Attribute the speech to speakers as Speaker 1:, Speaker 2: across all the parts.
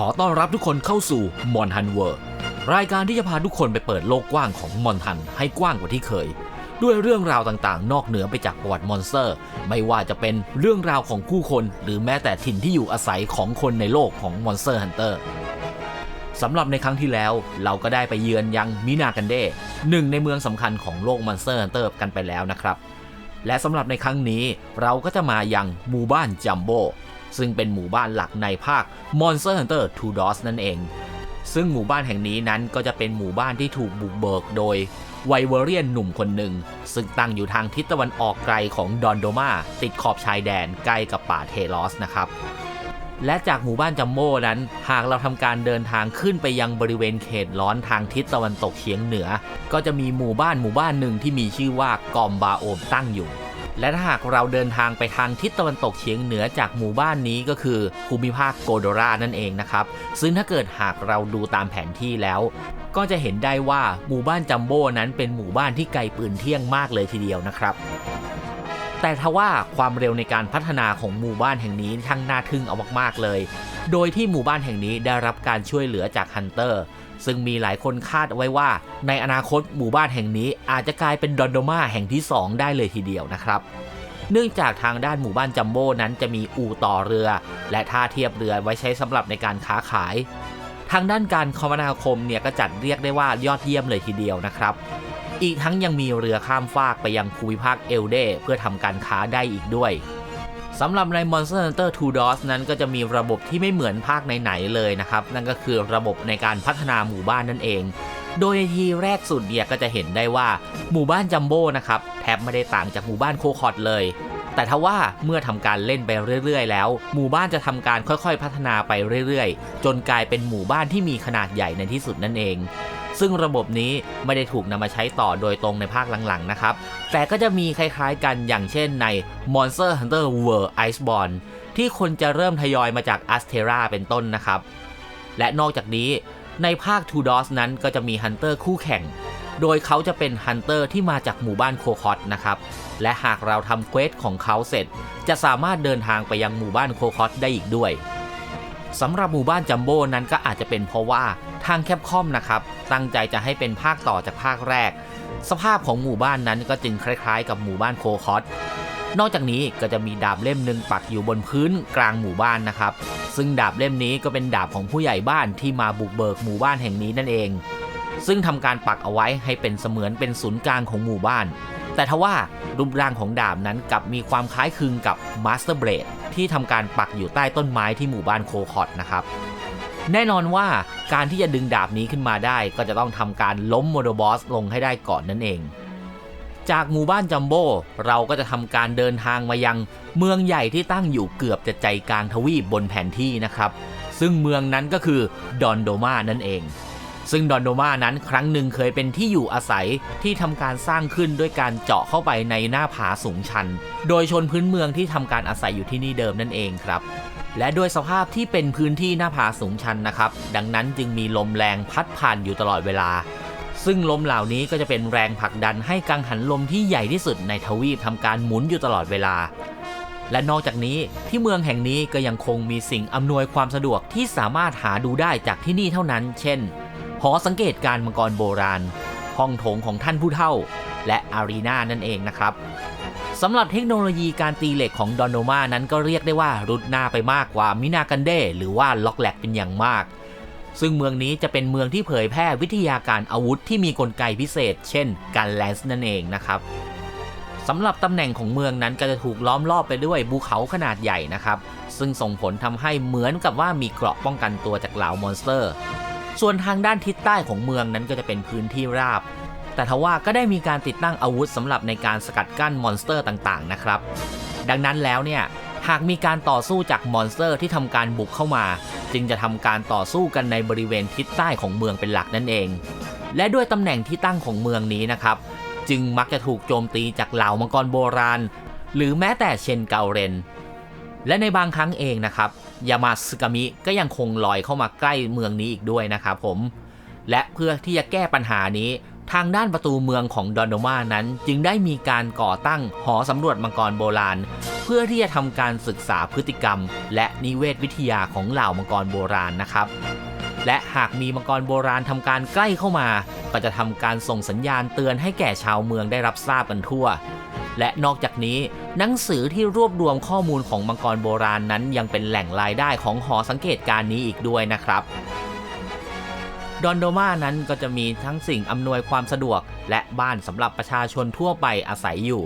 Speaker 1: ขอต้อนรับทุกคนเข้าสู่มอนฮันเวิร์รายการที่จะพาทุกคนไปเปิดโลกกว้างของมอนฮันให้กว้างกว่าที่เคย ด้วยเรื่องราวต่างๆ นอกเหนือไปจากประวัติมอนสเตอร์ ไม่ว่าจะเป็นเรื่องราวของผู้คน หรือแม้แต่ถิ่นที่อยู่อาศัยของคนในโลกของมอนสเตอร์ฮันเตอร์สำหรับในครั้งที่แล้วเราก็ได้ไปเยือนยังมินากันเดหนึ่งในเมืองสำคัญของโลกมอนสเตอร์ฮันเตอร์กันไปแล้วนะครับ และสำหรับในครั้งนี้เราก็จะมายังหมู่บ้านจัมโบ ซึ่งเป็นหมู่บ้านหลักในภาค Monster Hunter Two Doors นั่นเอง ซึ่งหมู่บ้านแห่งนี้นั้นก็จะเป็นหมู่บ้านที่ถูกบุกเบิกโดยไวเวอเรียนหนุ่มคนหนึ่ง ซึ่งตั้งอยู่ทางทิศตะวันออกไกลของดอนโดมาติดขอบชายแดนใกล้กับป่าเทลอสนะครับและจากหมู่บ้านจัมโบ้นั้น หากเราทำการเดินทางขึ้นไปยังบริเวณเขตร้อนทางทิศตะวันตกเฉียงเหนือ ก็จะมีหมู่บ้านหมู่บ้านหนึ่งที่มีชื่อว่ากอมบาโอมตั้งอยู่ และถ้าหากเราเดินทางไปทางทิศตะวันตกเฉียงเหนือจากหมู่บ้านนี้ก็คือภูมิภาคโกโดรานั่นเองนะครับ ซึ่งถ้าเกิดหากเราดูตามแผนที่แล้ว ก็จะเห็นได้ว่าหมู่บ้านจัมโบ้นั้นเป็นหมู่บ้านที่ไกลปืนเที่ยงมากเลยทีเดียวนะครับ แต่ทว่าความเร็วในการพัฒนาของหมู่บ้านแห่งนี้ช่างน่าทึ่งเอามากๆเลย โดยที่หมู่บ้านแห่งนี้ได้รับการช่วยเหลือจากฮันเตอร์ซึ่งมีหลายคนคาดไว้ว่า ในอนาคตหมู่บ้านแห่งนี้อาจจะกลายเป็นดอนโดมาแห่งที่ 2 ได้เลยทีเดียวนะครับ เนื่องจากทางด้านหมู่บ้านจัมโบ้นั้นจะมีอู่ต่อเรือ และท่าเทียบเรือไว้ใช้สำหรับในการค้าขาย ทางด้านการคมนาคมเนี่ยก็จัดเรียกได้ว่ายอดเยี่ยมเลยทีเดียวนะครับ อีกทั้งยังมีเรือข้ามฟากไปยังภูมิภาคเอลเดเพื่อทำการค้าได้อีกด้วยสำหรับใน Monster Hunter Two Doors นั้นก็จะมีระบบที่ไม่เหมือนภาคไหนๆเลยนะครับ นั่นก็คือระบบในการพัฒนาหมู่บ้านนั่นเอง โดยในทีแรกสุดเนี่ยก็จะเห็นได้ว่าหมู่บ้านจัมโบ้นะครับแทบไม่ได้ต่างจากหมู่บ้านโคคอดเลย แต่ทว่าเมื่อทำการเล่นไปเรื่อยๆ แล้ว หมู่บ้านจะทำการค่อยๆ พัฒนาไปเรื่อยๆ จนกลายเป็นหมู่บ้านที่มีขนาดใหญ่ในที่สุดนั่นเอง ซึ่งระบบนี้ไม่ได้ถูกนำมาใช้ต่อโดยตรงในภาคหลังๆนะครับ แต่ก็จะมีคล้ายๆกันอย่างเช่นใน Monster Hunter World Iceborne ที่คนจะเริ่มทยอยมาจาก a s t e r a เป็นต้นนะครับ และนอกจากนี้ในภาค Two Doors นั้นก็จะมีฮันเตอร์คู่แข่ง โดยเขาจะเป็นฮันเตอร์ที่มาจากหมู่บ้านโคคอตนะครับ และหากเราทำเควสของเขาเสร็จ จะสามารถเดินทางไปยังหมู่บ้านโคคอตได้อีกด้วยสำหรับหมู่บ้านจัมโบ้นั้นก็อาจจะเป็นเพราะว่าทางแคปคอมนะครับ ตั้งใจจะให้เป็นภาคต่อจากภาคแรก สภาพของหมู่บ้านนั้นก็จึงคล้ายๆ กับหมู่บ้านโคคอตนอกจากนี้ก็จะมีดาบเล่มหนึ่งปักอยู่บนพื้นกลางหมู่บ้านนะครับ ซึ่งดาบเล่มนี้ก็เป็นดาบของผู้ใหญ่บ้านที่มาบุกเบิกหมู่บ้านแห่งนี้นั่นเอง ซึ่งทำการปักเอาไว้ให้เป็นเสมือนเป็นศูนย์กลางของหมู่บ้าน แต่ทว่ารูปร่างของดาบนั้นกลับมีความคล้ายคลึงกับมาสเตอร์เบรดที่ทำการปักอยู่ใต้ต้นไม้ที่หมู่บ้านโคคอตนะครับ แน่นอนว่าการที่จะดึงดาบนี้ขึ้นมาได้ ก็จะต้องทำการล้มโมโดบอสลงให้ได้ก่อนนั่นเอง จากหมู่บ้านจัมโบ้เราก็จะทำการเดินทางมายังเมืองใหญ่ที่ตั้งอยู่เกือบจะใจกลางทวีปบนแผนที่นะครับ ซึ่งเมืองนั้นก็คือดอนโดมานั่นเอง ซึ่งดอนโดมานั้นครั้งหนึ่งเคยเป็นที่อยู่อาศัยที่ทำการสร้างขึ้นด้วยการเจาะเข้าไปในหน้าผาสูงชัน โดยชนพื้นเมืองที่ทำการอาศัยอยู่ที่นี่เดิมนั่นเองครับ และด้วยสภาพที่เป็นพื้นที่หน้าผาสูงชันนะครับ ดังนั้นจึงมีลมแรงพัดผ่านอยู่ตลอดเวลา ซึ่งลมเหล่านี้ก็จะเป็นแรงผลักดันให้กังหันลมที่ใหญ่ที่สุดในทวีปทำการหมุนอยู่ตลอดเวลา และนอกจากนี้ที่เมืองแห่งนี้ก็ยังคงมีสิ่งอำนวยความสะดวกที่สามารถหาดูได้จากที่นี่เท่านั้น เช่น หอสังเกตการมังกรโบราณ ห้องโถงของท่านผู้เฒ่า และอารีนานั่นเองนะครับ สำหรับเทคโนโลยีการตีเหล็กของดอนโนมานั้นก็เรียกได้ว่ารุดหน้าไปมากกว่ามินากันเดหรือว่าล็อกแลกเป็นอย่างมาก ซึ่งเมืองนี้จะเป็นเมืองที่เผยแพร่วิทยาการอาวุธที่มีกลไกพิเศษ เช่น การแลนส์นั่นเองนะครับสำหรับตำแหน่งของเมืองนั้นก็จะถูกล้อมรอบไปด้วยภูเขาขนาดใหญ่นะครับ ซึ่งส่งผลทำให้เหมือนกับว่ามีเกราะป้องกันตัวจากเหล่ามอนสเตอร์ ส่วนทางด้านทิศใต้ของเมืองนั้นก็จะเป็นพื้นที่ราบ แต่ทว่าก็ได้มีการติดตั้งอาวุธสำหรับในการสกัดกั้นมอนสเตอร์ต่างๆนะครับ ดังนั้นแล้วเนี่ยหากมีการต่อสู้จากมอนสเตอร์ที่ทำการบุกเข้ามา จึงจะทำการต่อสู้กันในบริเวณทิศใต้ของเมืองเป็นหลักนั่นเอง และด้วยตำแหน่งที่ตั้งของเมืองนี้นะครับ จึงมักจะถูกโจมตีจากเหล่ามังกรโบราณ หรือแม้แต่เชนเกาเรน และในบางครั้งเองนะครับยามาสึกามิก็ยังคงลอยเข้ามาใกล้เมืองนี้อีกด้วยนะครับผมและเพื่อที่จะแก้ปัญหานี้ ทางด้านประตูเมืองของดอนโดมานั้นจึงได้มีการก่อตั้งหอสำรวจมังกรโบราณ เพื่อที่จะทำการศึกษาพฤติกรรม และนิเวศวิทยาของเหล่ามังกรโบราณนะครับ และหากมีมังกรโบราณทำการใกล้เข้ามา ก็จะทำการส่งสัญญาณเตือนให้แก่ชาวเมืองได้รับทราบกันทั่ว และนอกจากนี้หนังสือที่รวบรวมข้อมูลของมังกรโบราณนั้นยังเป็นแหล่งรายได้ของหอสังเกตการณ์นี้อีกด้วยนะครับ ดอนโดมานั้นก็จะมีทั้งสิ่งอำนวยความสะดวก และบ้านสำหรับประชาชนทั่วไปอาศัยอยู่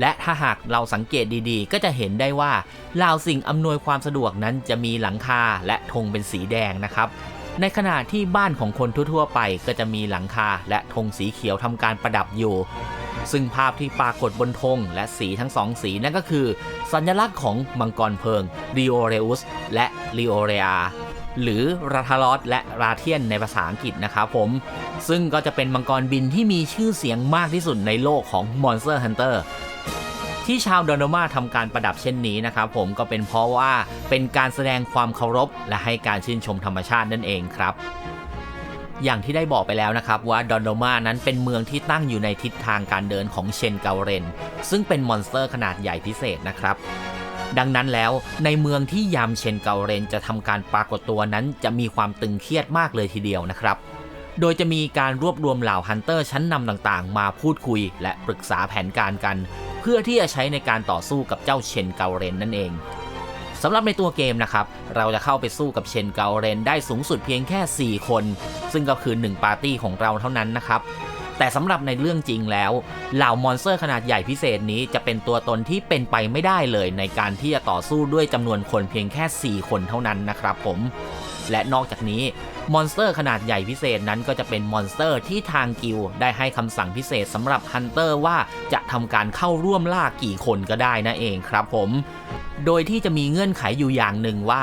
Speaker 1: และถ้าหากเราสังเกตดีๆ ก็จะเห็นได้ว่าเหล่าสิ่งอำนวยความสะดวกนั้นจะมีหลังคาและธงเป็นสีแดงนะครับในขณะที่บ้านของคนทั่วๆ ไปก็จะมีหลังคาและธงสีเขียวทำการประดับอยู่ ซึ่งภาพที่ปรากฏบนธงและสีทั้งสองสีนั่นก็คือ สัญลักษณ์ของมังกรเพลิงริโอเรอุสและริโอเรีย หรือราทารอสและราเทียนในภาษาอังกฤษนะครับผม ซึ่งก็จะเป็นมังกรบินที่มีชื่อเสียงมากที่สุดในโลกของ Monster Hunter ที่ชาวดอนโดมาทำการประดับเช่นนี้นะครับผมก็เป็นเพราะว่าเป็นการแสดงความเคารพ และให้การชื่นชมธรรมชาตินั่นเองครับอย่างที่ได้บอกไปแล้วนะครับว่าดอนโดมานั้นเป็นเมืองที่ตั้งอยู่ในทิศทางการเดินของเชนเกาเรน ซึ่งเป็นมอนสเตอร์ขนาดใหญ่พิเศษนะครับ ดังนั้นแล้วในเมืองที่ยามเชนเกาเรนจะทำการปรากฏตัวนั้นจะมีความตึงเครียดมากเลยทีเดียวนะครับ โดยจะมีการรวบรวมเหล่าฮันเตอร์ชั้นนำต่างๆ มาพูดคุยและปรึกษาแผนการกัน เพื่อที่จะใช้ในการต่อสู้กับเจ้าเชนเกาเรนนั่นเองสำหรับในตัวเกมนะครับ เราจะเข้าไปสู้กับเชนเกาเรนได้สูงสุดเพียงแค่ 4 คน ซึ่งก็คือ 1 ปาร์ตี้ของเราเท่านั้นนะครับ แต่สำหรับในเรื่องจริงแล้วเหล่ามอนสเตอร์ขนาดใหญ่พิเศษนี้จะเป็นตัวตนที่เป็นไปไม่ได้เลยในการที่จะต่อสู้ด้วยจำนวนคนเพียงแค่ 4 คนเท่านั้นนะครับผม และนอกจากนี้มอนสเตอร์ขนาดใหญ่พิเศษนั้นก็จะเป็นมอนสเตอร์ที่ทางกิลได้ให้คำสั่งพิเศษสำหรับฮันเตอร์ว่าจะทำการเข้าร่วมล่ากี่คนก็ได้นั่นเองครับผม โดยที่จะมีเงื่อนไขอยู่อย่างหนึ่งว่า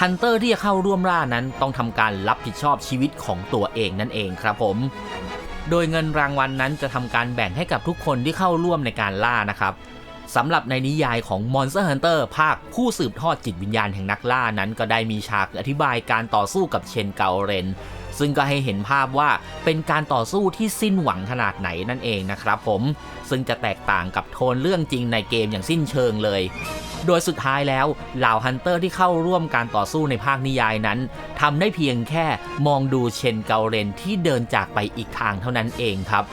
Speaker 1: ฮันเตอร์ที่จะเข้าร่วมล่านั้นต้องทำการรับผิดชอบชีวิตของตัวเองนั่นเองครับผม โดยเงินรางวัลนนั้นจะทำการแบ่งให้กับทุกคนที่เข้าร่วมในการล่านะครับสำหรับในนิยายของ Monster Hunter ภาคผู้สืบทอดจิตวิญญาณแห่งนักล่านั้นก็ได้มีฉากอธิบายการต่อสู้กับเชนเกาเรน ซึ่งก็ให้เห็นภาพว่าเป็นการต่อสู้ที่สิ้นหวังขนาดไหนนั่นเองนะครับผมซึ่งจะแตกต่างกับโทนเรื่องจริงในเกมอย่างสิ้นเชิงเลย โดยสุดท้ายแล้วเหล่าฮันเตอร์ที่เข้าร่วมการต่อสู้ในภาคนิยายนั้นทำได้เพียงแค่มองดูเชนเกาเรนที่เดินจากไปอีกทางเท่านั้นเองครับ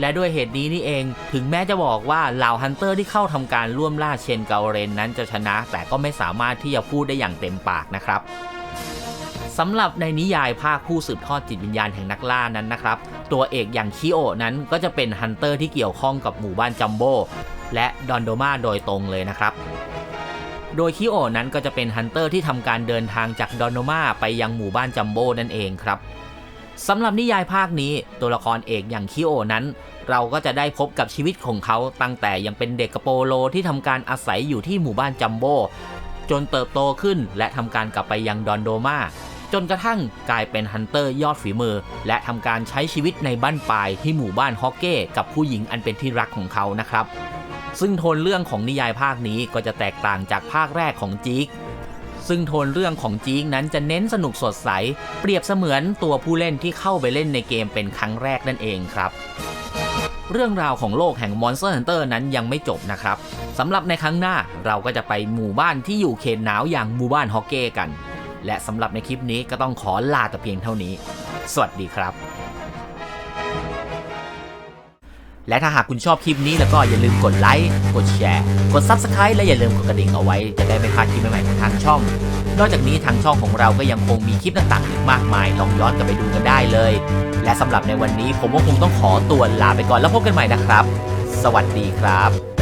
Speaker 1: และด้วยเหตุนี้นี่เอง ถึงแม้จะบอกว่าเหล่าฮันเตอร์ที่เข้าทำการร่วมล่าเชนเกาเรนนั้นจะชนะ แต่ก็ไม่สามารถที่จะพูดได้อย่างเต็มปากนะครับ สำหรับในนิยายภาคผู้สืบทอดจิตวิญญาณแห่งนักล่านั้นนะครับ ตัวเอกอย่างคิโอนั้นก็จะเป็นฮันเตอร์ที่เกี่ยวข้องกับหมู่บ้านจัมโบ้และดอนโดมาโดยตรงเลยนะครับ โดยคิโอนั้นก็จะเป็นฮันเตอร์ที่ทำการเดินทางจากดอนโดมาไปยังหมู่บ้านจัมโบ้นั่นเองครับสำหรับนิยายภาคนี้ตัวละครเอกอย่างคิโอนั้น เราก็จะได้พบกับชีวิตของเขาตั้งแต่ยังเป็นเด็กกระโปโลที่ทำการอาศัยอยู่ที่หมู่บ้านจัมโบ้จนเติบโตขึ้นและทำการกลับไปยังดอนโดมา จนกระทั่งกลายเป็นฮันเตอร์ยอดฝีมือ และทำการใช้ชีวิตในบ้านปลายที่หมู่บ้านฮอกเก้กับผู้หญิงอันเป็นที่รักของเขานะครับ ซึ่งโทนเรื่องของนิยายภาคนี้ก็จะแตกต่างจากภาคแรกของจีกซึ่งโทนเรื่องของจีกนั้นจะเน้นสนุกสดใส เปรียบเสมือนตัวผู้เล่นที่เข้าไปเล่นในเกมเป็นครั้งแรกนั่นเองครับ เรื่องราวของโลกแห่ง Monster Hunter นั้นยังไม่จบนะครับสำหรับในครั้งหน้าเราก็จะไปหมู่บ้านที่อยู่เขตหนาวอย่างหมู่บ้านฮอกเก้กัน และสำหรับในคลิปนี้ก็ต้องขอลาแต่เพียงเท่านี้ สวัสดีครับ และถ้าหากคุณชอบคลิปนี้แล้วก็อย่าลืมกดไลค์ กดแชร์ กด Subscribe และอย่าลืมกดกระดิ่งเอาไว้ จะได้ไม่พลาดคลิปใหม่ๆของทางช่อง นอกจากนี้ทางช่องของเราก็ยังคงมีคลิปต่างๆอีกมากมาย ลองย้อนกลับไปดูกันได้เลย และสำหรับในวันนี้ผมก็คงต้องขอตัวลาไปก่อนแล้วพบกันใหม่นะครับ สวัสดีครับ